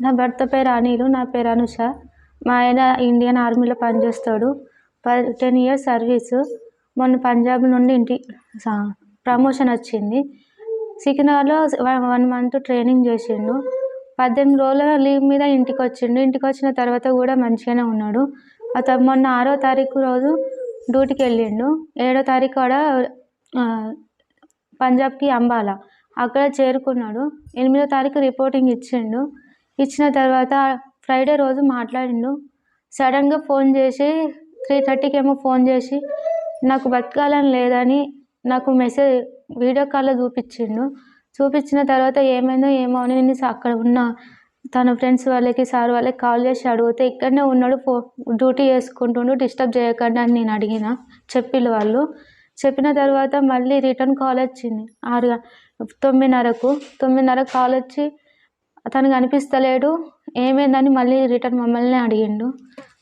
నా భర్త పేరు అనిల్ నా పేరు అనుష. మా ఆయన ఇండియన్ ఆర్మీలో పనిచేస్తాడు. Ten years service. మొన్న పంజాబ్ నుండి ఇంటి ప్రమోషన్ వచ్చింది. సికింద్రాబాద్లో వన్ వన్ మంత్ ట్రైనింగ్ చేసిండు. పద్దెనిమిది రోజుల లీవ్ మీద ఇంటికి వచ్చిండు ఇంటికి వచ్చిన తర్వాత కూడా మంచిగానే ఉన్నాడు. అతను మొన్న ఆరో తారీఖు రోజు డ్యూటీకి వెళ్ళిండు. ఏడో తారీఖు కూడా పంజాబ్కి అంబాలా. అక్కడ చేరుకున్నాడు. ఎనిమిదో తారీఖు రిపోర్టింగ్ ఇచ్చిండు. ఇచ్చిన తర్వాత ఫ్రైడే రోజు మాట్లాడిండు. సడన్గా ఫోన్ చేసి త్రీ థర్టీకి ఏమో ఫోన్ చేసి నాకు బతకాలని లేదని నాకు మెసేజ్ వీడియో కాల్లో చూపించిండు. చూపించిన తర్వాత ఏమైందో ఏమో అని నేను అక్కడ ఉన్న తన ఫ్రెండ్స్ వాళ్ళకి సార్ వాళ్ళకి కాల్ చేసి అడిగితే ఇక్కడనే ఉన్నాడు ఫో డ్యూటీ చేసుకుంటుండు డిస్టర్బ్ చేయకండి అని నేను అడిగిన. చెప్పిళ్ళు వాళ్ళు. చెప్పిన తర్వాత మళ్ళీ రిటర్న్ కాల్ వచ్చింది. ఆరు తొమ్మిదిన్నరకు తొమ్మిదిన్నరకు కాల్ వచ్చి అతను అనిపిస్తలేడు. ఏమైందని మళ్ళీ రిటర్న్ మమ్మల్ని అడిగిండు.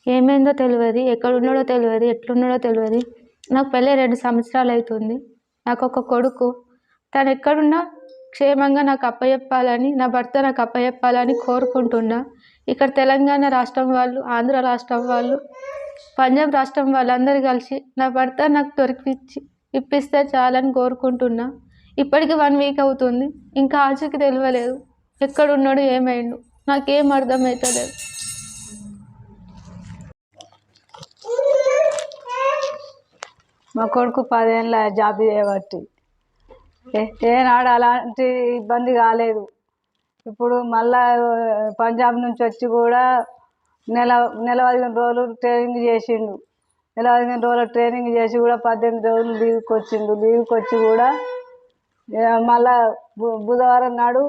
ఏమైందో తెలియదు. ఎక్కడ ఉన్నాడో తెలియదు. ఎట్లున్నాడో తెలియదు. నాకు పెళ్ళి రెండు సంవత్సరాలు అవుతుంది. నాకు ఒక కొడుకు. తను ఎక్కడున్నా క్షేమంగా నాకు అప్పచెప్పాలని నా భర్త నాకు అప్పచెప్పాలని కోరుకుంటున్నా. ఇక్కడ తెలంగాణ రాష్ట్రం వాళ్ళు ఆంధ్ర రాష్ట్రం వాళ్ళు పంజాబ్ రాష్ట్రం వాళ్ళందరూ కలిసి నా భర్త నాకు దొరికిచ్చి ఇప్పిస్తే చాలని కోరుకుంటున్నా. ఇప్పటికి వన్ వీక్ అవుతుంది. ఇంకా ఆచూకి తెలియలేదు. ఎక్కడున్నాడు ఏమైండు నాకేం అర్థమవుతలేదు మా కొడుకు పదేళ్ళ జాబ్ చేయబట్టి. ఏ- ఏనాడు అలాంటి ఇబ్బంది కాలేదు. ఇప్పుడు మళ్ళా పంజాబ్ నుంచి వచ్చి కూడా నెల నెల పదిహేను రోజులు ట్రైనింగ్ చేసిండు. నెల పదిహేను రోజులు ట్రైనింగ్ చేసి కూడా పద్దెనిమిది రోజులు లీవ్కి వచ్చిండు లీవ్కి వచ్చి కూడా మళ్ళా బు- బుధవారం నాడు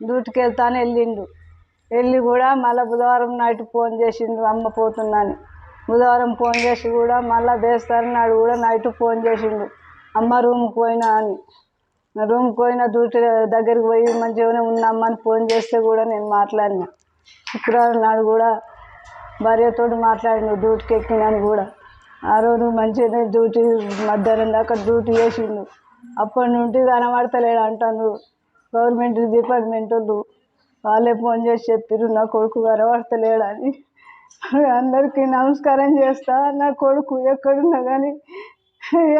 డ్యూటీకి వెళ్తాను వెళ్ళిండు. వెళ్ళి కూడా మళ్ళీ బుధవారం నైట్ ఫోన్ చేసిండు అమ్మ పోతుందని. బుధవారం ఫోన్ చేసి కూడా మళ్ళీ బేస్తారు నాడు కూడా నైట్ ఫోన్ చేసిండు అమ్మ రూమ్కి పోయినా అని. రూమ్కి పోయిన డ్యూటీ దగ్గరికి పోయి మంచిగానే ఉన్నామ్మా అని ఫోన్ చేస్తే కూడా నేను మాట్లాడిన. శుక్రవారం నాడు కూడా భార్యతో మాట్లాడిండు డ్యూటీకి ఎక్కినాను కూడా. ఆ రోజు మంచిగానే డ్యూటీ మధ్యాహ్నం దాకా డ్యూటీ చేసిండు. అప్పటి నుండి కనబడతలేడు అంటాను గవర్నమెంట్ డిపార్ట్మెంట్ వాళ్ళు వాళ్ళే ఫోన్ చేసి చెప్పిర్రు నా కొడుకు కనబడతలేడని. అందరికీ నమస్కారం చేస్తా నా కొడుకు ఎక్కడున్నా కానీ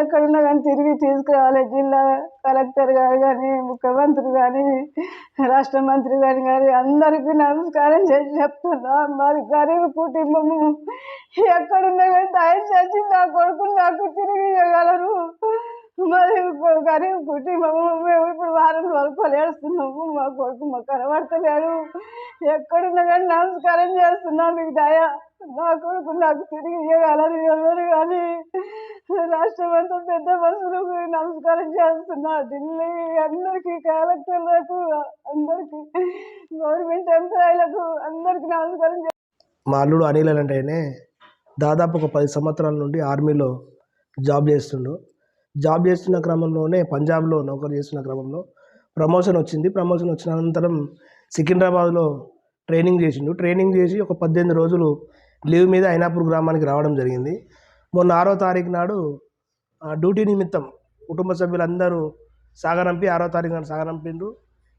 ఎక్కడున్నా కానీ తిరిగి తీసుకురావాలి. జిల్లా కలెక్టర్ గారు కానీ ముఖ్యమంత్రి కానీ రాష్ట్ర మంత్రి గారు కానీ అందరికీ నమస్కారం చేసి చెప్తున్నా. మాది గరీబ్ కుటుంబము. ఎక్కడున్నా కానీ తయారు చేసి నా కొడుకు నాకు తిరిగి ఇవ్వగలరు మరి గరీబ్ కుటుంబము మేము ఇప్పుడు వారం రోజులు ఏడుస్తున్నాము. మా కొడుకు మా కనబడతలేడు. ఎక్కడున్నా కానీ నమస్కారం చేస్తున్నాం మీకు దయ. నా కొడుకు నాకు తిరిగి ఇవ్వగలరు ఎవరు కానీ రాష్ట్రం అంతా పెద్ద మనుషులకు నమస్కారం చేస్తున్నా. ఢిల్లీ అందరికీ కలెక్టర్లకు అందరికీ గవర్నమెంట్ ఎంప్లాయీలకు అందరికీ నమస్కారం చేస్తున్నా. మా అల్లుడు అనిల్ అంటేనే దాదాపు ఒక పది సంవత్సరాల నుండి ఆర్మీలో జాబ్ చేస్తుండు. జాబ్ చేస్తున్న క్రమంలోనే పంజాబ్లో నౌకరు చేస్తున్న క్రమంలో ప్రమోషన్ వచ్చింది. ప్రమోషన్ వచ్చిన అనంతరం సికింద్రాబాద్లో ట్రైనింగ్ చేసిండు. ట్రైనింగ్ చేసి ఒక పద్దెనిమిది రోజులు లీవ్ మీద ఐనాపూర్ గ్రామానికి రావడం జరిగింది. మొన్న ఆరో తారీఖు నాడు డ్యూటీ నిమిత్తం కుటుంబ సభ్యులందరూ సాగరంపి ఆరో తారీఖు నాడు సాగనంపిండ్రు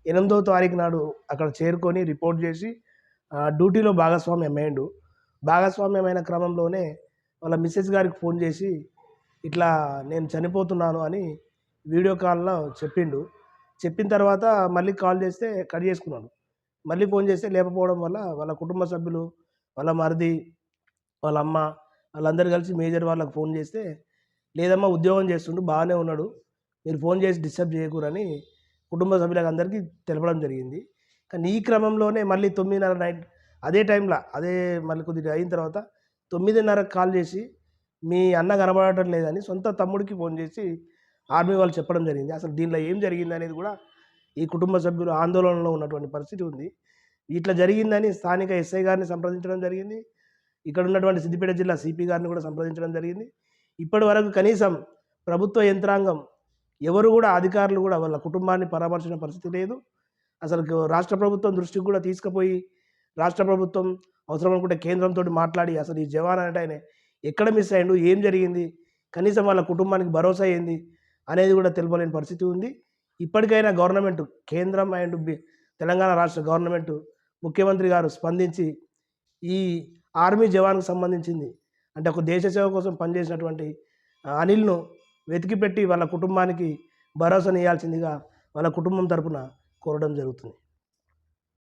ఎనిమిదో తారీఖు నాడు అక్కడ చేరుకొని రిపోర్ట్ చేసి డ్యూటీలో భాగస్వామ్యం అయ్యిండు భాగస్వామ్యమైన క్రమంలోనే వాళ్ళ మిస్సెస్ గారికి ఫోన్ చేసి ఇట్లా నేను చనిపోతున్నాను అని వీడియో కాల్లో చెప్పిండు. చెప్పిన తర్వాత మళ్ళీ కాల్ చేస్తే కట్ చేసుకున్నాడు. మళ్ళీ ఫోన్ చేస్తే లేకపోవడం వల్ల వాళ్ళ కుటుంబ సభ్యులు వాళ్ళ మరిది వాళ్ళ అమ్మ వాళ్ళందరూ కలిసి మేజర్ వాళ్ళకి ఫోన్ చేస్తే లేదమ్మా ఉద్యోగం చేస్తుండు బాగానే ఉన్నాడు. మీరు ఫోన్ చేసి డిస్టర్బ్ చేయకూరని కుటుంబ సభ్యులకు అందరికీ తెలపడం జరిగింది. కానీ ఈ క్రమంలోనే మళ్ళీ తొమ్మిదిన్నర నైట్ అదే టైంలో అదే మళ్ళీ కొద్దిగా అయిన తర్వాత తొమ్మిదిన్నరకు కాల్ చేసి మీ అన్న కనబడటం లేదని సొంత తమ్ముడికి ఫోన్ చేసి ఆర్మీ వాళ్ళు చెప్పడం జరిగింది. అసలు దీనిలో ఏం జరిగింది అనేది కూడా ఈ కుటుంబ సభ్యులు ఆందోళనలో ఉన్నటువంటి పరిస్థితి ఉంది. ఇట్లా జరిగిందని స్థానిక ఎస్ఐ గారిని సంప్రదించడం జరిగింది. ఇక్కడ ఉన్నటువంటి సిద్దిపేట జిల్లా సిపి గారిని కూడా సంప్రదించడం జరిగింది. ఇప్పటి వరకు కనీసం ప్రభుత్వ యంత్రాంగం ఎవరు కూడా అధికారులు కూడా వాళ్ళ కుటుంబాన్ని పరామర్శించిన పరిస్థితి లేదు. అసలు రాష్ట్ర ప్రభుత్వం దృష్టికి కూడా తీసుకుపోయి రాష్ట్ర ప్రభుత్వం అవసరం అనుకుంటే కేంద్రంతో మాట్లాడి అసలు ఈ జవాన్ అంటే ఆయన ఎక్కడ మిస్ అయ్యిండు? ఏం జరిగింది? కనీసం వాళ్ళ కుటుంబానికి భరోసా ఏంది? అనేది కూడా తెలుపలేని పరిస్థితి ఉంది. ఇప్పటికైనా గవర్నమెంట్ కేంద్రం అండ్ తెలంగాణ రాష్ట్ర గవర్నమెంట్ ముఖ్యమంత్రి గారు స్పందించి ఈ ఆర్మీ జవాన్కు సంబంధించింది అంటే ఒక దేశ సేవ కోసం పనిచేసినటువంటి అనిల్ను వెతికిపెట్టి వాళ్ళ కుటుంబానికి భరోసాని ఇవ్వాల్సిందిగా వాళ్ళ కుటుంబం తరపున కోరడం జరుగుతుంది.